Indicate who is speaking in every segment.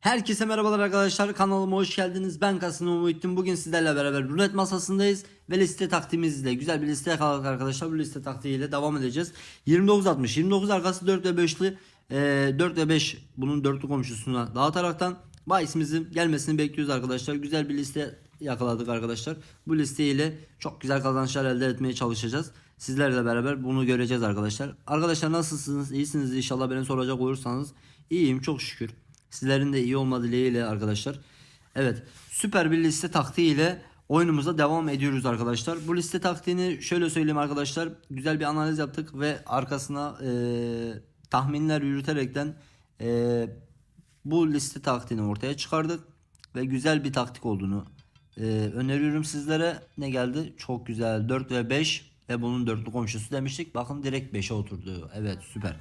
Speaker 1: Herkese merhabalar arkadaşlar kanalıma hoş geldiniz. Ben Kasım Muhittin bugün sizlerle beraber rulet masasındayız ve liste taktiğimizle güzel bir liste yakaladık arkadaşlar. Bu liste taktiğiyle devam edeceğiz. 29-60 29 arkası 4 ve 5'li e, 4 ve 5 bunun dörtlü komşusuna dağıtaraktan bahisimizin gelmesini bekliyoruz arkadaşlar. Güzel bir liste yakaladık arkadaşlar. Bu listeyle çok güzel kazançlar elde etmeye çalışacağız. Sizlerle beraber bunu göreceğiz arkadaşlar. Arkadaşlar nasılsınız? İyisiniz inşallah. Beni soracak olursanız iyiyim çok şükür Sizlerin de iyi olma dileğiyle arkadaşlar. Evet süper bir liste taktiği ile oyunumuza devam ediyoruz arkadaşlar. Bu liste taktiğini şöyle söyleyeyim arkadaşlar. Güzel bir analiz yaptık ve arkasına e, tahminler yürüterekten e, bu liste taktiğini ortaya çıkardık. Ve güzel bir taktik olduğunu e, öneriyorum sizlere. Ne geldi? Çok güzel 4 ve 5 ve bunun dörtlü komşusu demiştik. Bakın direkt 5'e oturdu. Evet süper.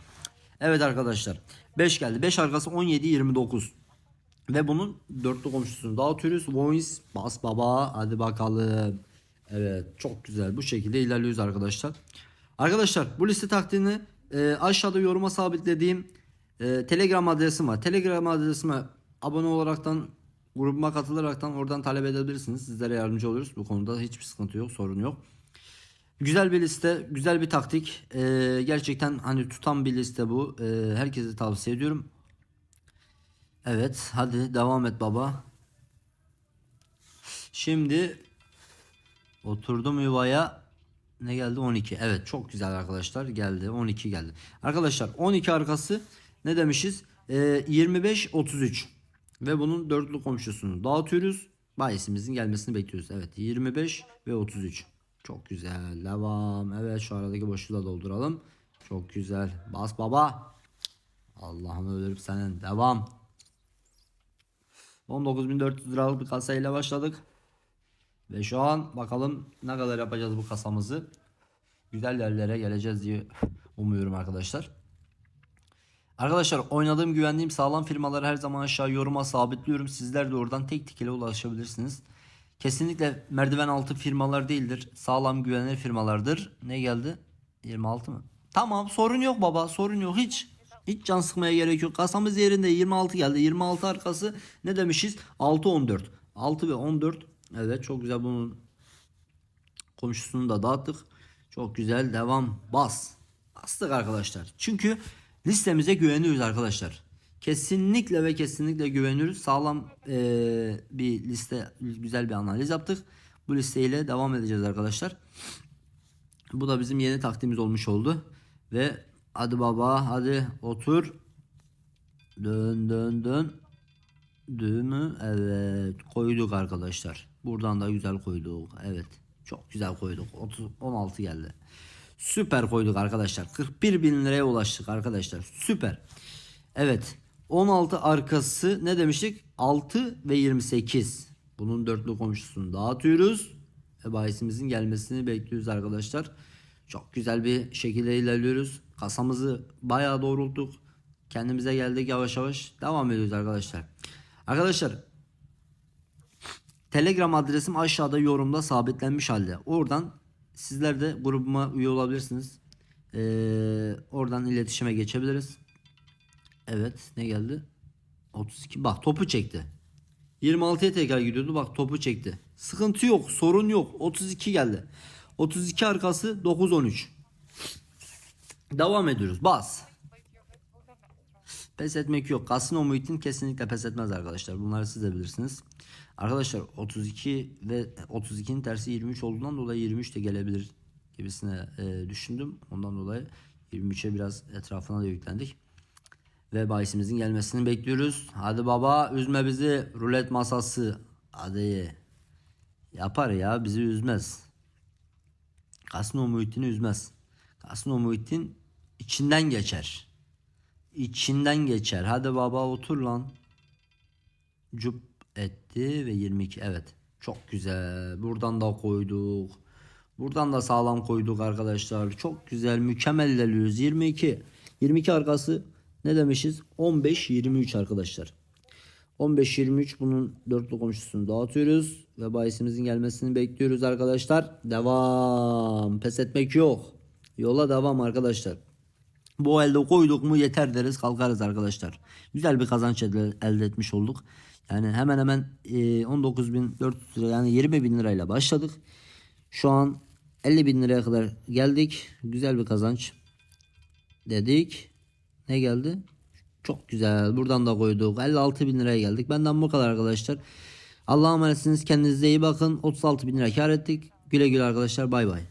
Speaker 1: Evet arkadaşlar 5 geldi. 5 arkası 17 29. Ve bunun dörtlü komşusunu dağıtıyoruz. Voice bas baba hadi bakalım. Evet çok güzel bu şekilde ilerliyoruz arkadaşlar. Arkadaşlar bu liste taktiğini e, aşağıda yoruma sabitlediğim e, Telegram adresim var. Telegram adresime abone olaraktan grubuma katılaraktan oradan talep edebilirsiniz. Sizlere yardımcı oluruz. Bu konuda hiçbir sıkıntı yok sorun yok. Güzel bir liste, güzel bir taktik. Ee, gerçekten hani tutan bir liste bu. Ee, herkese tavsiye ediyorum. Evet, hadi devam et baba. Şimdi oturdum yuvaya. Ne geldi? 12. Evet, çok güzel arkadaşlar. Geldi. 12 geldi. Arkadaşlar 12 arkası ne demişiz? Ee, 25 33. Ve bunun dörtlü komşusunu dağıtıyoruz. Bayisimizin gelmesini bekliyoruz. Evet, 25 ve 33. Çok güzel. Devam. Evet şu aradaki boşluğu da dolduralım. Çok güzel. Bas baba. Allah'ım ölürüm senin. Devam. 19.400 liralık bir kasayla başladık. Ve şu an bakalım ne kadar yapacağız bu kasamızı. Güzel yerlere geleceğiz diye umuyorum arkadaşlar. Arkadaşlar oynadığım güvendiğim sağlam firmaları her zaman aşağı yoruma sabitliyorum. Sizler de oradan tek tek ile ulaşabilirsiniz. Kesinlikle merdiven altı firmalar değildir. Sağlam güvenilir firmalardır. Ne geldi? 26 mı? Tamam sorun yok baba sorun yok hiç. Hiç can sıkmaya gerek yok. Kasamız yerinde 26 geldi. 26 arkası ne demişiz? 6 14. 6 ve 14. Evet çok güzel bunun komşusunu da dağıttık. Çok güzel devam bas. Bastık arkadaşlar. Çünkü listemize güveniyoruz arkadaşlar. Kesinlikle ve kesinlikle güveniyoruz. Sağlam eee, bir liste, güzel bir analiz yaptık. Bu listeyle devam edeceğiz arkadaşlar. Bu da bizim yeni taktiğimiz olmuş oldu. Ve hadi baba hadi otur. Dön dön dön. Düğümü evet koyduk arkadaşlar. Buradan da güzel koyduk. Evet çok güzel koyduk. 30, 16 geldi. Süper koyduk arkadaşlar. 41 bin liraya ulaştık arkadaşlar. Süper. Evet. 16 arkası ne demiştik? 6 ve 28. Bunun dörtlü komşusunu dağıtıyoruz. Ve bahisimizin gelmesini bekliyoruz arkadaşlar. Çok güzel bir şekilde ilerliyoruz. Kasamızı bayağı doğrulttuk. Kendimize geldik yavaş yavaş. Devam ediyoruz arkadaşlar. Arkadaşlar Telegram adresim aşağıda yorumda sabitlenmiş halde. Oradan sizler de grubuma üye olabilirsiniz. Ee, oradan iletişime geçebiliriz. Evet ne geldi? 32 bak topu çekti. 26'ya tekrar gidiyordu bak topu çekti. Sıkıntı yok sorun yok 32 geldi. 32 arkası 9 13. Devam ediyoruz bas. Pes etmek yok. Kasino Muhittin kesinlikle pes etmez arkadaşlar. Bunları siz de bilirsiniz. Arkadaşlar 32 ve 32'nin tersi 23 olduğundan dolayı 23 de gelebilir gibisine e, düşündüm. Ondan dolayı 23'e biraz etrafına da yüklendik. Ve bahisimizin gelmesini bekliyoruz. Hadi baba üzme bizi. Rulet masası. Hadi. Yapar ya bizi üzmez. Kasino Muhittin'i üzmez. Kasino Muhittin içinden geçer. İçinden geçer. Hadi baba otur lan. Cup etti ve 22 evet. Çok güzel. Buradan da koyduk. Buradan da sağlam koyduk arkadaşlar. Çok güzel mükemmel ilerliyoruz. 22. 22 arkası ne demişiz? 15 23 arkadaşlar. 15 23 bunun dörtlü komşusunu dağıtıyoruz ve bahisimizin gelmesini bekliyoruz arkadaşlar. Devam. Pes etmek yok. Yola devam arkadaşlar. Bu elde koyduk mu yeter deriz kalkarız arkadaşlar. Güzel bir kazanç elde, etmiş olduk. Yani hemen hemen e, 19.400 lira yani 20 bin lirayla başladık. Şu an 50 bin liraya kadar geldik. Güzel bir kazanç dedik. Ne geldi? Çok güzel. Buradan da koyduk. 56 bin liraya geldik. Benden bu kadar arkadaşlar. Allah'a emanetsiniz. Kendinize iyi bakın. 36 bin lira kar ettik. Güle güle arkadaşlar. Bay bay.